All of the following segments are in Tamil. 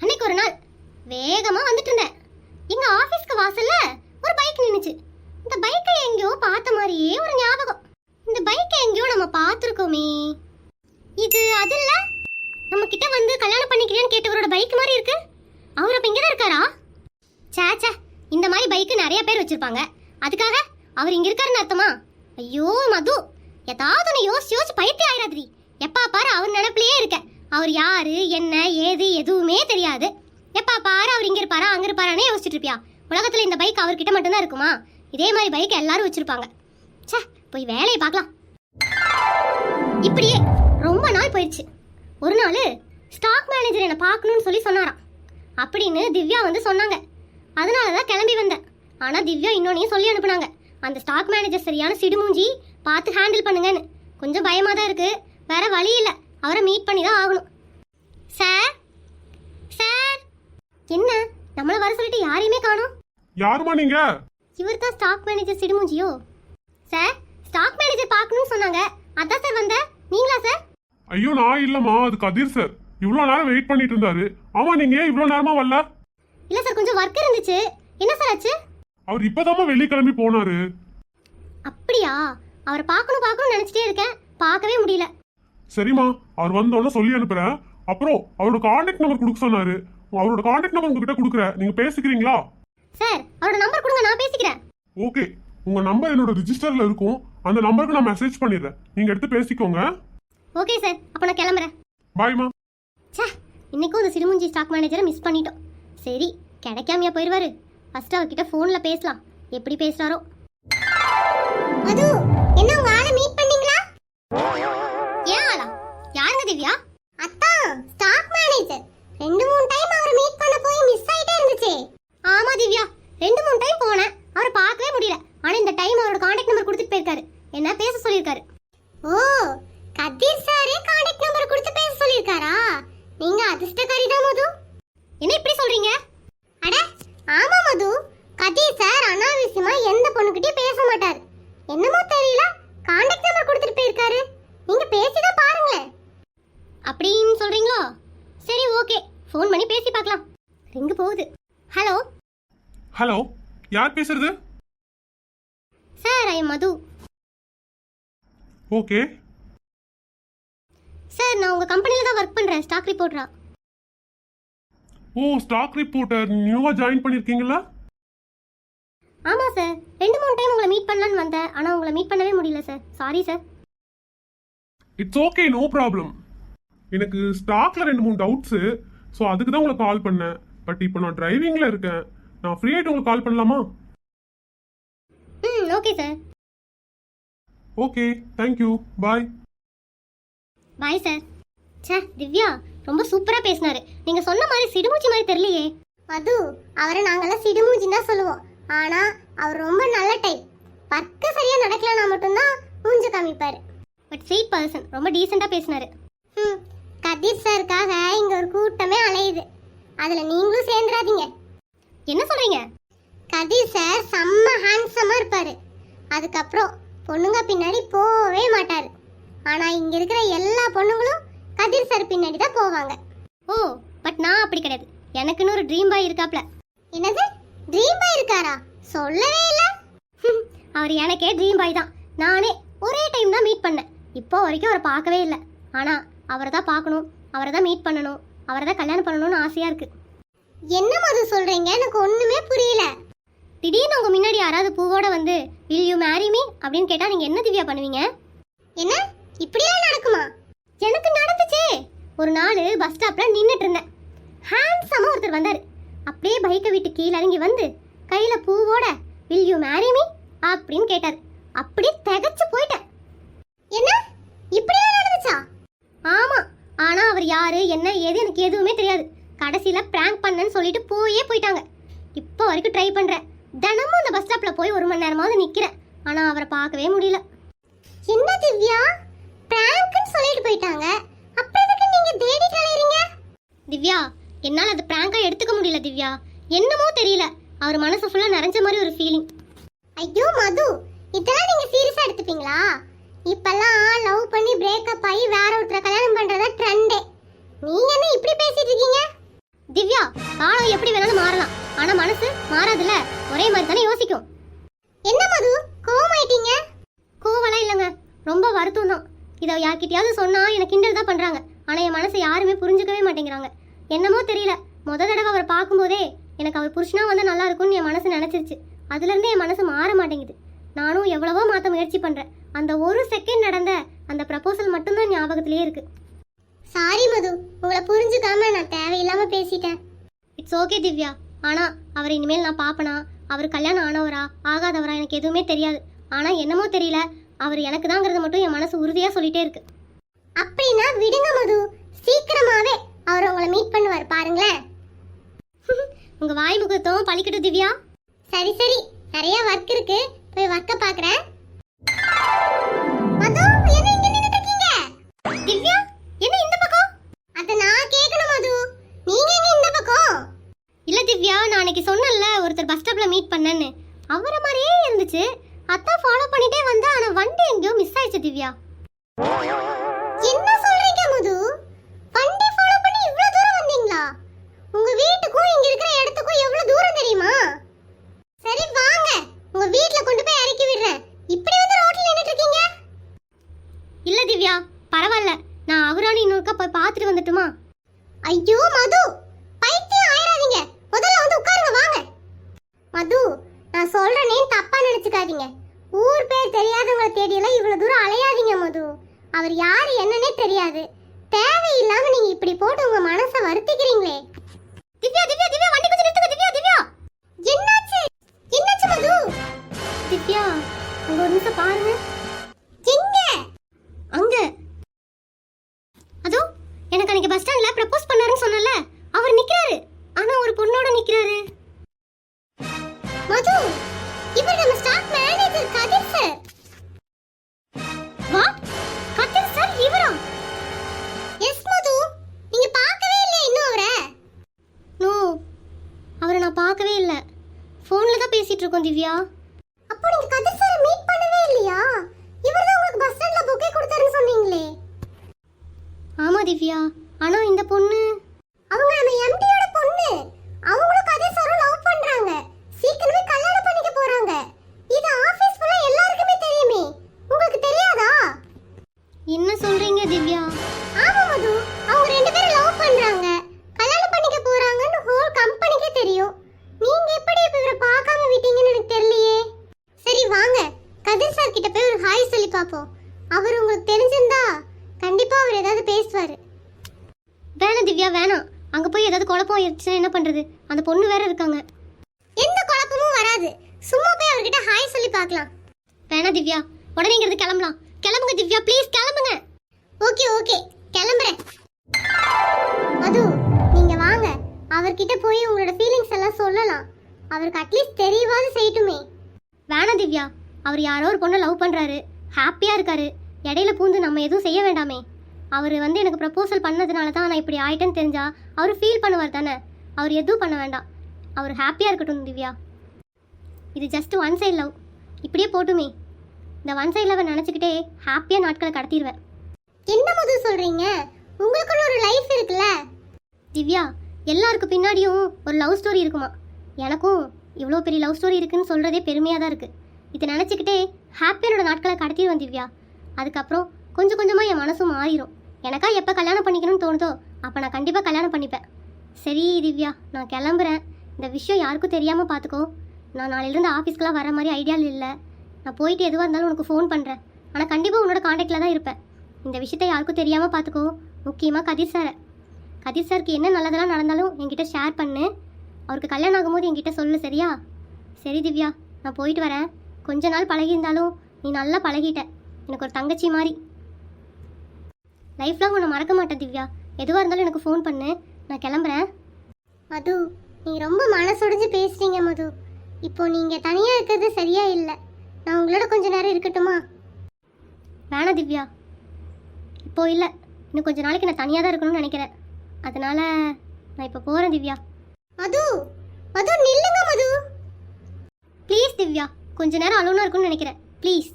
அன்னைக்கு ஒரு நாள் வேகமா வந்துட்டு இருந்தேன். எங்க ஆபீஸ்க்கு வாசல்ல ஒரு பைக் நின்னுச்சு. இந்த பைக்கை எங்கேயோ பார்த்த மாதிரியே ஒரு ஞாபகம். இந்த பைக்கை எங்கேயோ நம்ம பார்த்துருக்கோமே. இது அது இல்ல நம்ம கிட்ட வந்து கல்யாணம் பண்ணிக்கிறேன்னு கேட்டவரோட பைக் மாதிரி இருக்கு. அவர் அப்ப இங்கதான் இருக்காரா? சே இந்த மாதிரி பைக்கு நிறைய பேர் வச்சிருப்பாங்க. அதுக்காக அவர் இங்க இருக்காருன்னு அர்த்தமா? ஐயோ மது. ஏதாவது ஒன்று யோசிச்சு யோசிச்சு பைத்தியம் ஆயிராதிரி எப்பா பாரு அவர் நினைப்புலயே இருக்க அவர் யாரு என்ன ஏது எதுவுமே தெரியாது. எப்பா பாரு அவர் இங்க இருப்பாரா அங்க இருப்பாரானே யோசிச்சுட்டு இருப்பியா? உலகத்துல இந்த பைக் அவர்கிட்ட மட்டும்தான் இருக்குமா? இதே மாதிரி பைக் எல்லாரும் வச்சிருப்பாங்க. ச்சே போய் வேலையை பார்க்கலாம். இப்படியே ரொம்ப நாள் போயிடுச்சு. ஒரு நாள் ஸ்டாக் மேனேஜர் என்னை பார்க்கணும்னு சொல்லி சொன்னாராம். அப்படின்னு திவ்யா வந்து சொன்னாங்க. அதனால தான் கிளம்பி வந்தேன். ஆனால் திவ்யா இன்னொன்னையும் சொல்லி அனுப்புனாங்க. அந்த ஸ்டாக் மேனேஜர் சரியான சிடுமூஞ்சி பார்த்து ஹேண்டில் பண்ணுங்கன்னு. கொஞ்சம் பயமாக தான் இருக்குது வேற வழி இல்லை. அவரை மீட் பண்ணி தான் ஆகணும். சார்? சார்? என்ன? நம்மளை வர சொல்லிட்டு யாரையுமே காணோம்? யாருமா நீங்க? இவர் தான் ஸ்டாக் மேனேஜர் சிடுமூஞ்சியோ? சார் ஸ்டாக் மேனேஜர் பார்க்கணும்னு சொன்னாங்க. அதான் சார் வந்தேன். நீங்களா சார்? ஐயோ நான் இல்லம்மா. அது கதிர் சார். இவ்வளோ நேரம் வெயிட் பண்ணிட்டு இருந்தாரு. ஆமா நீங்க ஏன் இவ்வளோ நேரமா வரல? இல்லை சார் கொஞ்சம் ஒர்க் இருந்துச்சு. என்ன சார் ஆச்சு? அவர் இப்பதாம்மா வெள்ளிக்கிழமை போனாரு. அப்படியா? அவரை பார்க்கணும் பார்க்கணும்னு நினச்சிட்டே இருக்கேன். பார்க்கவே முடியல. சரிம்மா அவர் வந்தோடனே சொல்லி அனுப்புறேன். அப்புறம் அவரோட கான்டாக்ட் நம்பர் கொடுக்க சொன்னாரு. அவரோட கான்டாக்ட் நம்பர் உங்ககிட்ட கொடுக்குறேன். நீங்க பேசிக்கிறீங்களா? சார் அவரோட நம்பர் கொடுங்க நான் பேசிக்கிறேன். ஓகே உங்க நம்பர் என்னோட ரிஜிஸ்டர்ல இருக்கும். அந்த நம்பருக்கு நான் மெசேஜ் பண்ணிடுறேன். நீங்க எடுத்து பேசிக்கோங்க. ஓகே சார் அப்போ நான் கிளம்புறேன். பாய்மா ச்சே இன்னைக்கும் இந்த சிறுமுஞ்சி ஸ்டாக் மேனேஜரை மிஸ் பண்ணிட்டோம். சரி கிடைக்காமையா போயிடுவாரு ஃபர்ஸ்ட் அவர்கிட்ட ஃபோனில் பேசலாம். எப்படி பேசுறாரோ. மது என்ன உங்க ஆளை மீட் பண்ணீங்களா ஏன் ஆளா யாருங்க திவ்யா அத்தான் ஸ்டாக் மேனேஜர் ரெண்டு மூணு டைம் அவர் மீட் பண்ண போய் மிஸ் ஆயிட்டே இருந்துச்சே ஆமா திவ்யா ரெண்டு மூணு டைம் போனேன் அவரை பார்க்கவே முடியல ஆனா இந்த டைம் அவரோட கான்டாக்ட் நம்பர் கொடுத்துட்டு போயிருக்காரு என்ன பேச சொல்லியிருக்காரு ஓ கதீர் சாரே கான்டாக்ட் நம்பர் கொடுத்து பேச சொல்லியிருக்காரா நீங்க அதிர்ஷ்டக்காரி தான் மது என்ன இப்படி சொல்றீங்க அட ஆமா மது. கதீர் சார் அனாவசியமா எந்த பொண்ணுகிட்டயும் பேச மாட்டாரு. என்னமோ தெரியல கான்டாக்ட் நம்பர் கொடுத்துட்டு போயிருக்காரு. நீங்க பேசிதான் பாருங்களேன். அப்படின்னு சொல்றீங்களோ? சரி ஓகே ஃபோன் பண்ணி பேசி பார்க்கலாம். ரிங்கு போகுது. ஹலோ ஹலோ யார் பேசுறது? Sir I Madhu. Okay sir நான் உங்க கம்பெனில தான் ஒர்க் பண்றேன் ஸ்டாக் ரிப்போர்ட்டரா ஓ ஸ்டாக் ரிப்போர்ட்டர் நியூவா ஜாயின் பண்ணிருக்கீங்களா? ஆமா சார் ரெண்டு மூணு டைம் உங்களை மீட் பண்ணலான்னு வந்தேன். ஆனா உங்களை மீட் பண்ணவே முடியல sir sorry sir it's okay no problem எனக்கு ஸ்டாக்ல ரெண்டு மூணு டவுட்ஸு ஸோ அதுக்கு தான் உங்களுக்கு கால் பண்ணேன். பட் இப்போ நான் டிரைவிங்ல இருக்கேன். நான் ஃப்ரீ ஆகிட்டு உங்களுக்கு கால் பண்ணலாமா? ம் okay sir okay thank you bye bye sir ச்சே திவ்யா. ரொம்ப சூப்பரா பேசினாரு. நீங்க சொன்ன மாதிரி சிடுமூச்சி மாதிரி தெரியலையே. மது அவரை நாங்கெல்லாம் சிடுமூச்சின்னு தான் சொல்லுவோம். ஆனா அவர் ரொம்ப நல்ல டைப் பர்க்க சரியா நடக்கலன்னா மட்டும்தான் மூஞ்ச காமிப்பாரு. பட் ஸ்வீட் பர்சன் ரொம்ப டீசெண்டா பேசினாரு. ம் கதீர் சாருக்காக இங்க ஒரு கூட்டமே அலையுது. அதுல நீங்களும் சேர்ந்துடாதீங்க. என்ன சொல்றீங்க? கதீர் சார் செம்ம ஹேண்ட்ஸமா இருப்பாரு. அதுக்கப்புறம் பொண்ணுங்க பின்னாடி போகவே மாட்டாரு. ஆனா இங்க இருக்கிற எல்லா பொண்ணுங்களும் கதிர் சார் பின்னாடி தான் போவாங்க. ஓ பட் நான் அப்படி கிடையாது. எனக்குன்னு ஒரு ட்ரீம் பாய் இருக்காப்ல. என்னது? ட்ரீம் பாய் இருக்காரா? சொல்லவே இல்ல. அவர் எனக்கே ட்ரீம் பாய் தான். நானே ஒரே டைம் தான் மீட் பண்ணேன். இப்போ வரைக்கும் அவரை பார்க்கவே இல்லை. ஆனா அவரை தான் பார்க்கணும் அவரை தான் மீட் பண்ணணும் அவரை தான் கல்யாணம் பண்ணணும்னு ஆசையா இருக்கு. என்ன மது சொல்றீங்க? எனக்கு ஒண்ணுமே புரியல. திடீர்னு உங்க முன்னாடி யாராவது பூவோட வந்து வில் யூ மேரி மீ அப்படின்னு கேட்டா நீங்க என்ன திவ்யா பண்ணுவீங்க? என்ன? இப்படியெல்லாம் நடக்குமா? எனக்கு நடந்துச்சே. ஒரு நாள் பஸ் ஸ்டாப்பில் நின்றுட்டு இருந்தேன் ஹேண்ட்ஸமாக ஒருத்தர் வந்தார். அப்படியே பைக்கை விட்டு கீழே இறங்கி வந்து கையில் பூவோட வில் யூ மேரி மீ அப்படின்னு கேட்டார். அப்படியே திகைச்சு போயிட்டேன். என்ன? இப்படியே நடந்துச்சா? ஆமாம் ஆனால் அவர் யார் என்ன ஏது எனக்கு எதுவுமே தெரியாது. கடைசியில் ப்ராங்க் பண்ணேன்னு சொல்லிட்டு போயே போயிட்டாங்க. இப்போ வரைக்கும் ட்ரை பண்ணுறேன் தினமும் அந்த பஸ் ஸ்டாப்பில் போய் ஒரு மணி நேரமாவது நிற்கிறேன் ஆனால் அவரை பார்க்கவே முடியல. என்ன திவ்யா? ப்ராங்க்னு சொல்லிட்டு போயிட்டாங்க. அப்புறம் எதுக்கு நீங்க தேடிட்டு அலையறீங்க திவ்யா என்னால அது பிராங்கா எடுத்துக்க முடியல திவ்யா. என்னமோ தெரியல. அவர் மனசு ஃபுல்லா நிறைஞ்ச மாதிரி ஒரு ஃபீலிங் ஐயோ மது இதெல்லாம் நீங்க சீரியஸா எடுத்துப்பீங்களா? இப்பெல்லாம் லவ் பண்ணி பிரேக்கப் ஆகி வேற ஒருத்தரை கல்யாணம் பண்றதா ட்ரெண்டே நீங்க என்ன இப்படி பேசிட்டு இருக்கீங்க? திவ்யா காலம் எப்படி வேணாலும் மாறலாம். ஆனா மனசு மாறாதுல்ல. ஒரே மாதிரி தானே யோசிக்கும். என்ன மது கோவமாயிட்டீங்க? கோவலாம் இல்லைங்க. ரொம்ப வருத்தம் தான் இதை யார்கிட்டயாவது சொன்னா எனக்கு கிண்டல் தான் பண்றாங்க. ஆனா என் மனசை யாருமே புரிஞ்சுக்கவே மாட்டேங்கிறாங்க. என்னமோ தெரியல. முத தடவை அவரை பார்க்கும்போதே எனக்கு அவர் புருஷனா வந்தா நல்லா இருக்கும்னு என் மனசு நினைச்சிருச்சு. அதுல இருந்து என் மனசு மாற மாட்டேங்குது. நானும் எவ்வளவோ மாத்த முயற்சி பண்றேன். அந்த ஒரு செகண்ட் நடந்த அந்த ப்ரப்போசல் மட்டும்தான் ஞாபகத்திலே இருக்கு. சாரி மது. உங்களை புரிஞ்சுக்காம நான் தேவையில்லாம பேசிட்டேன். It's okay Divya. ஆனா அவர் இனிமேல் நான் பாப்பனா? அவர் கல்யாணம் ஆனவரா? ஆகாதவரா? எனக்கு எதுவுமே தெரியாது. ஆனா என்னமோ தெரியல. அவர் எனக்கு தாங்கிறது மட்டும் என் மனசு உறுதியாக சொல்லிட்டே இருக்கு. அப்படின்னா விடுங்க மது. சீக்கிரமாவே அவர் உங்களை மீட் பண்ணுவார் பாருங்களேன். உங்க வாய் முகத்தம் பழிக்கட்டும் திவ்யா. சரி சரி. நிறைய ஒர்க் இருக்கு. போய் ஒர்க்க பாக்குறேன். மது என்ன இங்க நின்னுட்டு இருக்கீங்க? திவ்யா என்ன இந்த பக்கம்? அத நான் கேக்கணும் மது. நீங்க எங்க இந்த பக்கம்? இல்ல திவ்யா நான் அன்னைக்கு சொன்னேன்ல ஒருத்தர் பஸ் ஸ்டாப்ல மீட் பண்ணேன்னு. அவரை மாதிரியே இருந்துச்சு. அத்தா ஃபாலோ பண்ணிட்டே வந்தா ஆனா வண்டி எங்கேயோ மிஸ் ஆயிடுச்சு திவ்யா. என்ன சொல்றீங்க மது வண்டி ஃபாலோ பண்ணி இவ்வளவு தூரம் வந்தீங்களா உங்க வீட்டுக்கும் இங்க இருக்கிற இடத்துக்கும் எவ்வளவு தூரம் தெரியுமா சரி வாங்க உங்க வீட்ல கொண்டு போய் இறக்கி விடுறேன் இப்படி வந்து ரோட்ல நின்னுட்டு இருக்கீங்க இல்ல திவ்யா பரவாயில்ல நான் அவரானு இன்னொருக்கா போய் பார்த்துட்டு வந்துட்டுமா ஐயோ மது பைத்தியம் ஆயிராதீங்க முதல்ல வந்து உட்காருங்க வாங்க மது நான் தப்பா நினைச்சுக்காதீங்க. ஊர் பேர் தெரியாதவங்களை தேடியெல்லாம் இவ்வளவு தூரம் அலையாதீங்க மது. அவர் யாரு என்னன்னே தெரியாது. தேவையில்லாம நீங்க இப்படி போட்டு உங்க மனசை வருத்திக்கிறீங்களே. திவ்யா திவ்யா திவ்யா வண்டி கொஞ்சம் நிறுத்துங்க திவ்யா திவ்யா. என்னாச்சு? என்னாச்சு மது? திவ்யா அங்க ஒரு நிமிஷம் பாருங்க. எங்க? அங்க. அதோ எனக்கு அன்னைக்கு பஸ் ஸ்டாண்ட்ல ப்ரப்போஸ் பண்ணாருன்னு சொன்னல அவர் நிக்கிறாரு. ஆனா ஒரு பொண்ணோட நிக்கிறாரு. மது இவர் நம்ம staff manager Kathir sir what Kathir sir இவரா எஸ் மது நீங்க பார்க்கவே இல்லை இன்னும் அவரை? நோ அவரை நான் பார்க்கவே இல்லை. ஃபோனில் தான் பேசிகிட்டு இருக்கோம் திவ்யா. பண்றது? அந்த பொண்ணு வேற இருக்காங்க. எந்த குழப்பமும் வராது. சும்மா போய் அவர்கிட்ட ஹாய் சொல்லி பார்க்கலாம். வேணாம் திவ்யா உடனே இங்கிருந்து கிளம்பலாம். கிளம்புங்க திவ்யா ப்ளீஸ் கிளம்புங்க. ஓகே ஓகே கிளம்புறேன். மது நீங்க வாங்க. அவர்கிட்ட போய் உங்களோட ஃபீலிங்ஸ் எல்லாம் சொல்லலாம். அவருக்கு அட்லீஸ்ட் தெரியவாது செய்யட்டுமே. வேணாம் திவ்யா அவர் யாரோ ஒரு பொண்ணை லவ் பண்றாரு. ஹாப்பியா இருக்காரு. இடையில பூந்து நம்ம எதுவும் செய்ய வேண்டாமே. அவர் வந்து எனக்கு ப்ரப்போசல் பண்ணதுனால தான் நான் இப்படி ஆயிட்டேன்னு தெரிஞ்சா அவர் ஃபீல் பண்ணுவார் தானே. அவர் எதுவும் பண்ண வேண்டாம். அவர் ஹாப்பியாக இருக்கட்டும் திவ்யா. இது ஜஸ்ட் ஒன் சைடு லவ் இப்படியே போட்டுமே. இந்த ஒன் சைடு லவ் நினச்சிக்கிட்டே ஹாப்பியாக நாட்களை கடத்திடுவேன். என்ன முதல் சொல்கிறீங்க உங்களுக்குன்னு ஒரு லைஃப் இருக்குல்ல? திவ்யா எல்லாருக்கு பின்னாடியும் ஒரு லவ் ஸ்டோரி இருக்குமா? எனக்கும் இவ்வளோ பெரிய லவ் ஸ்டோரி இருக்குன்னு சொல்கிறதே பெருமையாக தான் இருக்குது இதை நினச்சிக்கிட்டே ஹாப்பியோட நாட்களை கடத்திடுவேன் திவ்யா. அதுக்கப்புறம் கொஞ்சம் கொஞ்சமாக என் மனசும் மாறிடும் எனக்கா எப்போ கல்யாணம் பண்ணிக்கணும்னு தோணுதோ அப்போ நான் கண்டிப்பாக கல்யாணம் பண்ணிப்பேன். சரி திவ்யா நான் கிளம்புறேன். இந்த விஷயம் யாருக்கும் தெரியாமல் பார்த்துக்கோ நான் நாளையிலேருந்து ஆஃபீஸ்க்குலாம் வர மாதிரி ஐடியாவில் இல்லை. நான் போயிட்டு எதுவாக இருந்தாலும் உனக்கு ஃபோன் பண்ணுறேன் ஆனால் கண்டிப்பாக உன்னோட காண்டாக்டில் தான் இருப்பேன். இந்த விஷயத்த யாருக்கும் தெரியாமல் பார்த்துக்கோ முக்கியமாக கதிர் சாரை கதிர் சாருக்கு என்ன நல்லதெல்லாம் நடந்தாலும் என்கிட்ட ஷேர் பண்ணு. அவருக்கு கல்யாணம் ஆகும்போது என்கிட்ட சொல்லு சரியா? சரி திவ்யா நான் போயிட்டு வரேன். கொஞ்ச நாள் பழகியிருந்தாலும் நீ நல்லா பழகிட்ட. எனக்கு ஒரு தங்கச்சி மாதிரி. லைஃப்லாம் உன்னை மறக்க மாட்டேன் திவ்யா. எதுவாக இருந்தாலும் எனக்கு ஃபோன் பண்ணு. நான் கிளம்புறேன். மது நீ ரொம்ப மனசுடைஞ்சு பேசுறீங்க மது. இப்போ நீங்கள் தனியாக இருக்கிறது சரியா இல்லை. நான் உங்களோட கொஞ்ச நேரம் இருக்கட்டுமா? வேணாம் திவ்யா. இப்போ இல்லை. இன்னும் கொஞ்ச நாளைக்கு நான் தனியாக தான் இருக்கணும்னு நினைக்கிறேன். அதனால நான் இப்போ போகிறேன் திவ்யா. மது மது நில்லுங்க மது. ப்ளீஸ் திவ்யா. கொஞ்ச நேரம் அலோனாக இருக்கும்னு நினைக்கிறேன். ப்ளீஸ்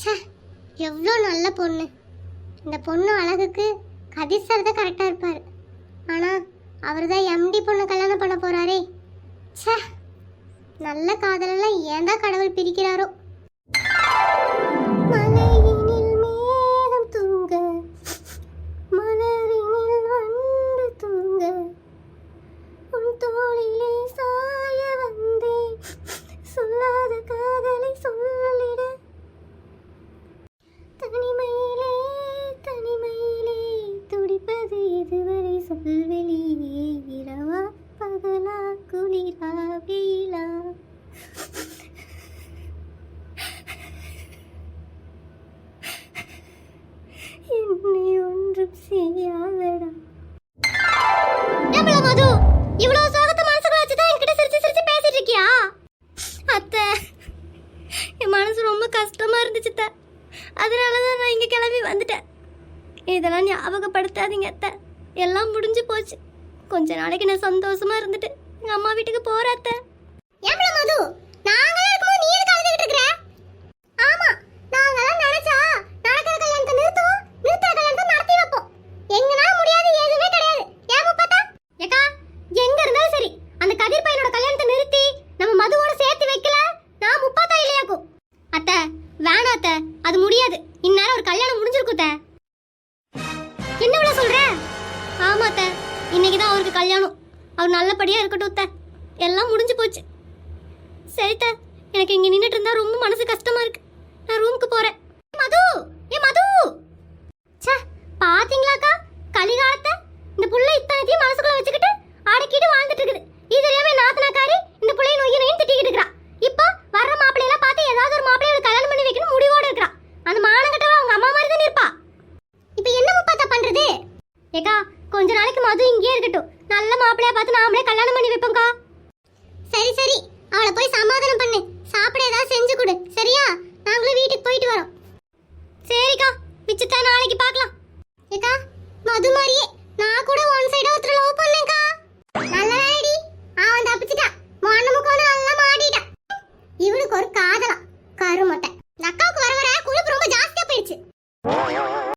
ச்சே எவ்வளோ நல்ல பொண்ணு. இந்த பொண்ணு அழகுக்கு கதிர் சார் தான் கரெக்டாக இருப்பார். ஆனால் அவர் தான் எம்டி பொண்ணு கல்யாணம் பண்ண போறாரே. சே நல்ல காதலெல்லாம் ஏன் தான் கடவுள் பிரிக்கிறாரோ? மலை நடந்தது சித்தா அதனால நான் இங்க கிளம்பி வந்துட்டேன். இதெல்லாம் ஞாபகப்படுத்தாதீங்க அத்தை. எல்லாம் முடிஞ்சு போச்சு. கொஞ்ச நாளைக்கு நான் சந்தோஷமா இருந்துட்டு எங்க அம்மா வீட்டுக்கு போகிறேன் அத்தை. நாங்களே இருக்கும்போது நீ